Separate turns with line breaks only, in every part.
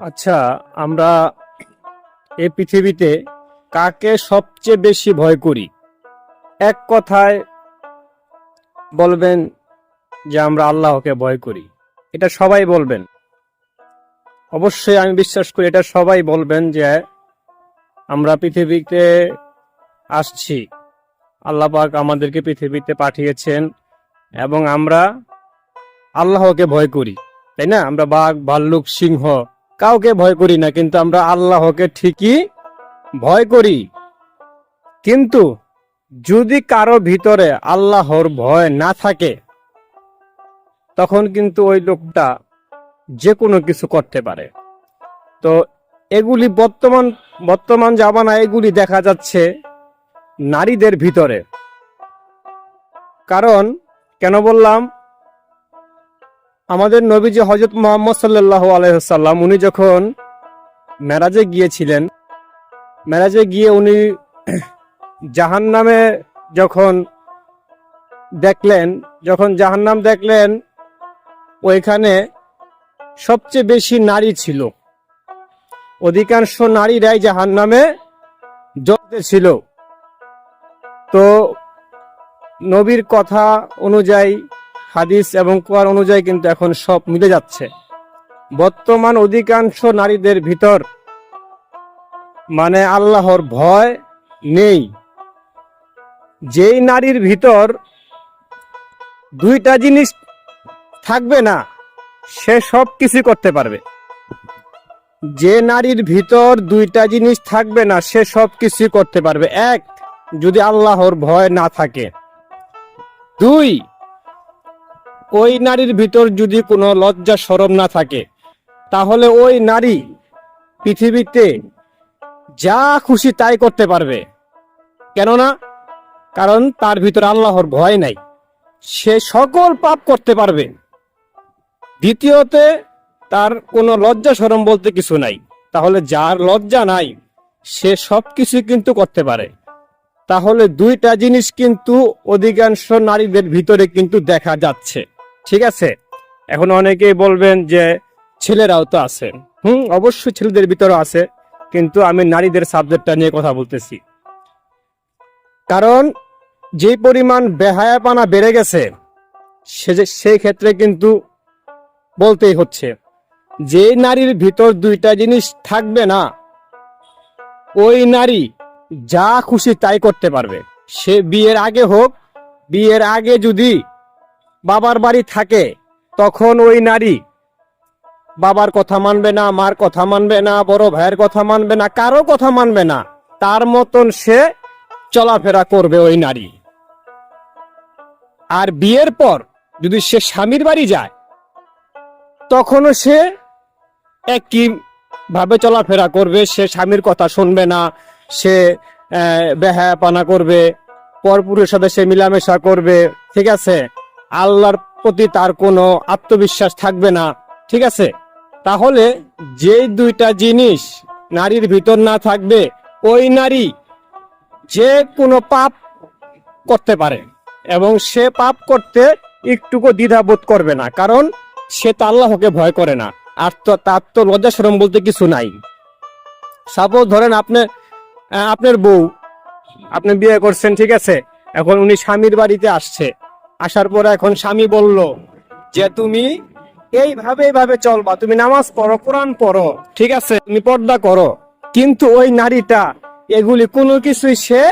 আচ্ছা আমরা এই পৃথিবীতে কাকে সবচেয়ে বেশি ভয় করি? এক কথায় বলবেন যে আমরা আল্লাহকে ভয় করি। এটা সবাই বলবেন। অবশ্যই আমি বিশ্বাস করি এটা সবাই বলবেন যে আমরা পৃথিবীতে আসছি। আল্লাহ পাক আমাদেরকে পৃথিবীতে পাঠিয়েছেন এবং আমরা আল্লাহকে ভয় করি। তাই না? আমরা বাঘ, ভাল্লুক, সিংহ কাউকে ভয় করি না, কিন্তু আমরা আল্লাহকে ঠিকই ভয় করি। কিন্তু যদি কারও ভিতরে আল্লাহর ভয় না থাকে, তখন কিন্তু ওই লোকটা যে কোনো কিছু করতে পারে। তো এগুলি বর্তমান বর্তমান জামানা এগুলি দেখা যাচ্ছে নারীদের ভিতরে। কারণ, কেন বললাম? আমাদের নবীজি হজরত মোহাম্মদ সাল্লাহ আলহাম উনি যখন মেরাজে গিয়েছিলেন, মেরাজে গিয়ে উনি জাহান নামে যখন দেখলেন, যখন জাহান্নাম দেখলেন, ওইখানে সবচেয়ে বেশি নারী ছিল। অধিকাংশ নারীরাই জাহান নামে জ্বলতে ছিল। তো নবীর কথা অনুযায়ী হাদিস এবং কোরআন অনুযায়ী কিন্তু এখন সব মিলে যাচ্ছে। বর্তমান অধিকাংশ নারীদের ভিতর মানে আল্লাহর ভয় নেই। যেই নারীর ভিতর দুইটা জিনিস থাকবে না, সে সব কিছু করতে পারবে। যে নারীর ভিতর দুইটা জিনিস থাকবে না, সে সব কিছু করতে পারবে। এক, যদি আল্লাহর ভয় না থাকে। দুই ওই নারীর ভিতর যদি কোনো লজ্জা সরম না থাকে, তাহলে ওই নারী পৃথিবীতে যা খুশি তাই করতে পারবে। কেননা, কারণ তার ভিতর আল্লাহর ভয় নাই, সে সকল পাপ করতে পারবে। দ্বিতীয়তে, তার কোনো লজ্জা সরম বলতে কিছু নাই, তাহলে যার লজ্জা নাই, সে সব কিছু কিন্তু করতে পারে। তাহলে দুইটা জিনিস কিন্তু অধিকাংশ নারীদের ভিতরে কিন্তু দেখা যাচ্ছে। ঠিক আছে? এখন অনেকেই বলবেন যে ছেলেরাও তো আছে। হুম, অবশ্যই ছেলেদের ভিতরে আছে, কিন্তু আমি নারীদের সাবজেক্টটা নিয়ে কথা বলতেছি। কারণ যে পরিমাণ বেহায়াপানা বেড়ে গেছে, সে সেই ক্ষেত্রে কিন্তু বলতেই হচ্ছে, যে নারীর ভিতর দুইটা জিনিস থাকবে না, ওই নারী যা খুশি তাই করতে পারবে। সে বিয়ের আগে হোক, বিয়ের আগে যদি বাবার বাড়ি থাকে, তখন ওই নারী বাবার কথা মানবে না, মার কথা মানবে না, বড় ভাইয়ের কথা মানবে না, কারও কথা মানবে না, তার মতন সে চলাফেরা করবে ওই নারী। আর বিয়ের পর যদি সে স্বামীর বাড়ি যায়, তখনও সে একই ভাবে চলাফেরা করবে, সে স্বামীর কথা শুনবে না, সে বেহায়াপানা করবে পরপুরের সাথে সে মিলামেশা করবে, ঠিক আছে? আল্লাহর প্রতি তার কোনো আত্মবিশ্বাস থাকবে না। ঠিক আছে? তাহলে যে দুইটা জিনিস নারীর ভিতর না থাকবে, ওই নারী যে কোনো পাপ করতে পারে এবং সে পাপ করতে একটুকু দ্বিধাবোধ করবে না, কারণ সে তো আল্লাহকে ভয় করে না। আর তো তার তো লজ্জা সরম বলতে কিছু নাই। সাপোজ ধরেন আপনি আপনার বউ, আপনি বিয়ে করছেন, ঠিক আছে? এখন উনি স্বামীর বাড়িতে আসছে। আসার পরে এখন স্বামী বলল, যে তুমি এইভাবে এইভাবে চলবা, তুমি নামাজ পড়ো, কোরআন পড়ো, ঠিক আছে? তুমি পর্দা করো। কিন্তু ওই নারীটা এগুলি কোনো কিছুই সে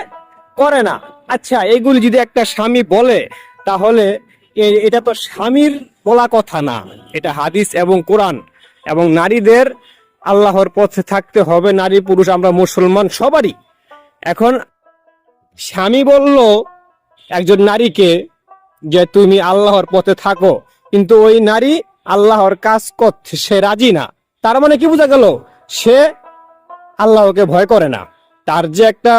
করে না। আচ্ছা এগুলি যদি একটা স্বামী বলে, তাহলে এটা তো স্বামীর বলা কথা না। এটা হাদিস এবং কোরআন। এবং নারীদের আল্লাহর পথে থাকতে হবে, নারী পুরুষ, আমরা মুসলমান সবারই। এখন স্বামী বলল, একজন নারীকে যে তুমি আল্লাহর পথে থাকো, কিন্তু ওই নারী আল্লাহর কাজ করতে সে রাজি না। তার মানে কি বোঝা গেল? সে আল্লাহকে ভয় করে না। তার যে একটা,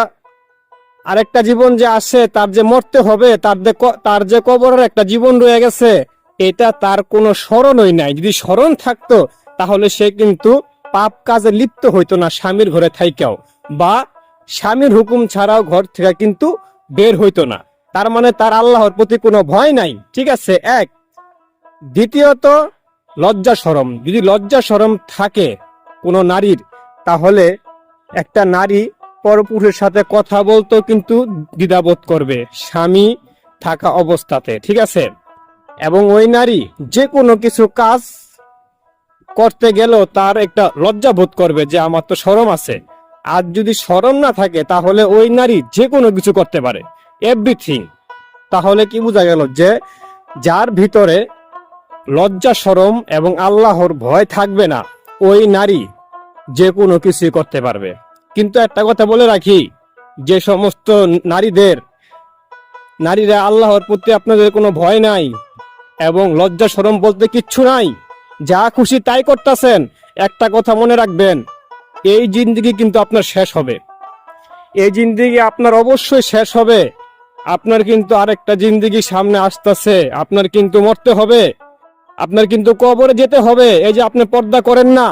আরেকটা জীবন যে আসে তার যে মরতে হবে, তার যে তার যে কবরের একটা জীবন রয়ে গেছে, এটা তার কোনো স্মরণই নাই। যদি স্মরণ থাকতো, তাহলে সে কিন্তু পাপ কাজে লিপ্ত হইতো না স্বামীর ঘরে থাইকেও, বা স্বামীর হুকুম ছাড়াও ঘর থেকে কিন্তু বের হইতো না। তার মানে তার আল্লাহর প্রতি কোনো ভয় নাই। ঠিক আছে? এক। দ্বিতীয়ত, লজ্জা সরম। যদি লজ্জা সরম থাকে কোনো নারীর, তাহলে একটা নারী পরপুরুষের সাথে কথা বলতেও কিন্তু দ্বিধাবোধ করবে, স্বামী থাকা অবস্থাতে। ঠিক আছে? এবং ওই নারী যে কোনো কিছু কাজ করতে গেলেও তার একটা লজ্জা বোধ করবে যে, আমার তো শরম আছে। আর যদি শরম না থাকে, তাহলে ওই নারী যে কোনো কিছু করতে পারে। এভরিথিং তাহলে কি বোঝা গেল যে যার ভিতরে লজ্জা, শরম এবং আল্লাহর ভয় থাকবে না, ওই নারী যে কোনো কিছুই করতে পারবে। কিন্তু একটা কথা বলে রাখি, যে সমস্ত নারীদের, নারীরা আল্লাহর প্রতি আপনাদের কোনো ভয় নাই এবং লজ্জা, শরম বলতে কিচ্ছু নাই। যা খুশি তাই করতেছেন, একটা কথা মনে রাখবেন, এই জিন্দিগি কিন্তু আপনার শেষ হবে। এই জিন্দিগি আপনার অবশ্যই শেষ হবে। আপনার কিন্তু আরেকটা জিন্দিগি সামনে আসতেছে। আপনার কিন্তু মরতে হবে। আপনার কিন্তু কবরে যেতে হবে। এই যে আপনি পর্দা করেন না,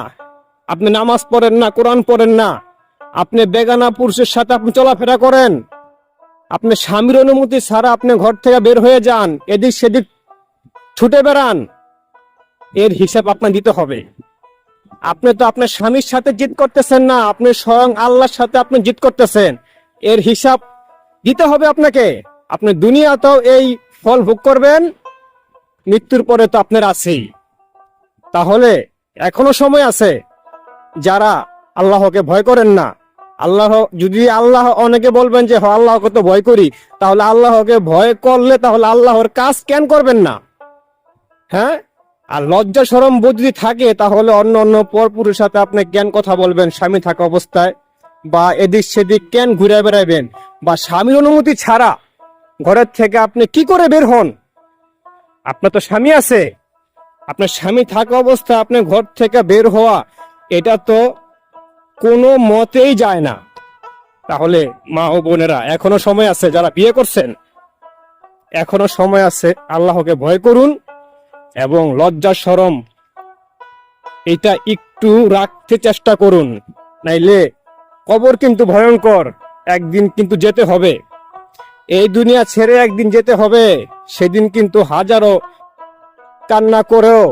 আপনি নামাজ পড়েন না, কোরআন পড়েন না, আপনি বেগানা পুরুষের সাথে আপনি চলাফেরা করেন। আপনি স্বামীর অনুমতি ছাড়া আপনি ঘর থেকে বের হয়ে যান, এদিক সেদিক ছুটে বেড়ান। এর হিসাব আপনার দিতে হবে। আপনি তো আপনার স্বামীর সাথে জিত করতেছেন না, আপনি স্বয়ং আল্লাহর সাথে আপনি জিত করতেছেন। এর হিসাব দিতে হবে আপনাকে। আপনি দুনিয়াতেও এই ফল ভোগ করবেন, মৃত্যুর পরে তো আপনার আছেই। তাহলে এখনও সময় আছে, যারা আল্লাহকে ভয় করেন না। আল্লাহ, যদি আল্লাহ অনেকে বলবেন যে হ আল্লাহকে তো ভয় করি তাহলে আল্লাহকে ভয় করলে তাহলে আল্লাহর কাজ কেন করবেন না? হ্যাঁ? আর লজ্জা সরম যদি থাকে, তাহলে অন্য অন্য পরপুরুষের সাথে আপনি জ্ঞান কথা বলবেন? স্বামী থাকা অবস্থায়। বা এদিক সেদিক কেন ঘুরে বেড়াবেন বা স্বামীর অনুমতি ছাড়া ঘরের থেকে আপনি কি করে বের হন? আপনার তো স্বামী আছে। আপনার স্বামী থাকা অবস্থায় আপনি ঘর থেকে বের হওয়া, এটা তো কোনো মতেই যায় না। তাহলে মা ও বোনেরা, এখনও সময় আছে যারা বিয়ে করছেন, এখনও সময় আছে আল্লাহকে ভয় করুন এবং লজ্জা সরম এটা একটু রাখতে চেষ্টা করুন। নাইলে কবর কিন্তু ভয়ঙ্কর, একদিন কিন্তু যেতে হবে। এই দুনিয়া ছেড়ে একদিন যেতে হবে, সেদিন কিন্তু হাজারো কান্না করেও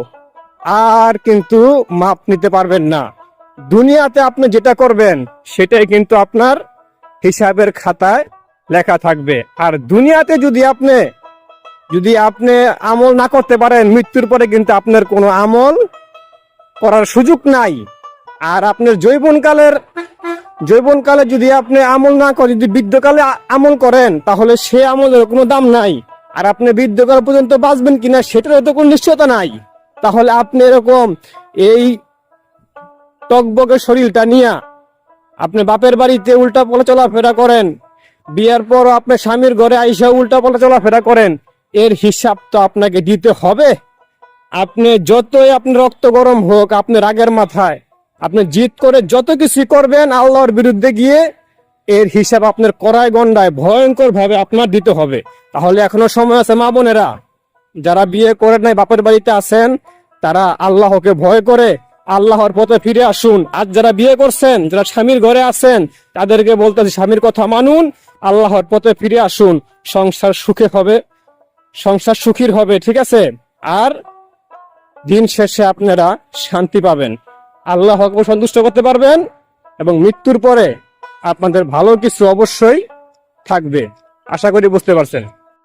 আর কিন্তু মাপ নিতে পারবেন না। দুনিয়াতে আপনি যেটা করবেন, সেটাই কিন্তু আপনার হিসাবের খাতায় লেখা থাকবে। আর দুনিয়াতে যদি আপনি যদি আপনি আমল না করতে পারেন, মৃত্যুর পরে কিন্তু আপনার কোনো আমল করার সুযোগ নাই। আর আপনার যৌবনকালের যৌবনকালে যদি আপনি আমল না করেন যদি বৃদ্ধকালে আমল করেন, তাহলে সে আমলের কোনো দাম নাই। আর আপনি বৃদ্ধকাল পর্যন্ত বাঁচবেন কিনা, সেটারও তো কোনো নিশ্চয়তা নাই। তাহলে আপনি এরকম এই টকবকে শরীরটা নিয়ে আপনি বাপের বাড়িতে উল্টা পলা চলাফেরা করেন, বিয়ার পর আপনার স্বামীর ঘরে আইসা উল্টা পলা চলাফেরা করেন, এর হিসাব তো আপনাকে দিতে হবে। আপনি যতই আপনি রক্ত গরম হোক, আপনি রাগের মাথায় আপনি জিত করে যত কিছু করবেন, আল্লাহর বিরুদ্ধে গিয়ে এর হিসাব আপনার কড়াই গন্ডায় ভয়ঙ্কর ভাবে আপনার দিতে হবে। তাহলে এখনও সময় আছে, মা বোনেরা। যারা বিয়ে করে নাই, বাপের বাড়িতে আছেন, তারা আল্লাহকে ভয় করে আল্লাহর পথে ফিরে আসুন। আর যারা বিয়ে করছেন, যারা স্বামীর ঘরে আছেন, তাদেরকে বলতেছি, স্বামীর কথা মানুন, আল্লাহর পথে ফিরে আসুন। সংসার সুখে হবে, সংসার সুখীর হবে, ঠিক আছে? আর দিন শেষে আপনারা শান্তি পাবেন। আল্লাহকে সন্তুষ্ট করতে পারবেন এবং মৃত্যুর পরে আপনাদের ভালো কিছু অবশ্যই থাকবে। আশা করি বুঝতে পারছেন।